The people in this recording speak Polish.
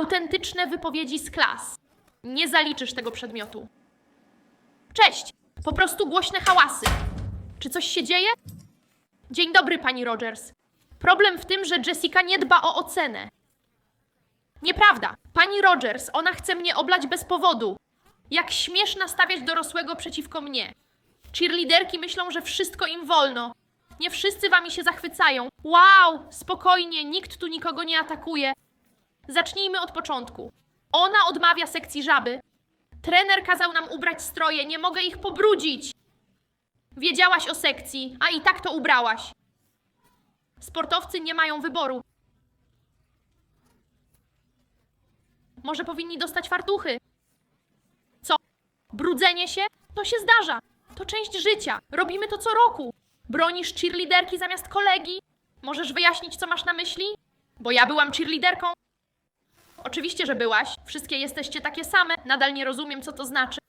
autentyczne wypowiedzi z klas. Nie zaliczysz tego przedmiotu. Cześć! Po prostu głośne hałasy. Czy coś się dzieje? Dzień dobry, pani Rogers. Problem w tym, że Jessica nie dba o ocenę. Nieprawda. Pani Rogers, ona chce mnie oblać bez powodu. Jak śmiesz nastawiać dorosłego przeciwko mnie? Cheerleaderki myślą, że wszystko im wolno. Nie wszyscy wami się zachwycają. Wow, spokojnie, nikt tu nikogo nie atakuje. Zacznijmy od początku. Ona odmawia sekcji żaby. Trener kazał nam ubrać stroje, nie mogę ich pobrudzić. Wiedziałaś o sekcji, a i tak to ubrałaś. Sportowcy nie mają wyboru. Może powinni dostać fartuchy. Co? Brudzenie się? To się zdarza. To część życia. Robimy to co roku. Bronisz cheerleaderki zamiast kolegi? Możesz wyjaśnić, co masz na myśli? Bo ja byłam cheerleaderką. Oczywiście, że byłaś. Wszystkie jesteście takie same. Nadal nie rozumiem, co to znaczy.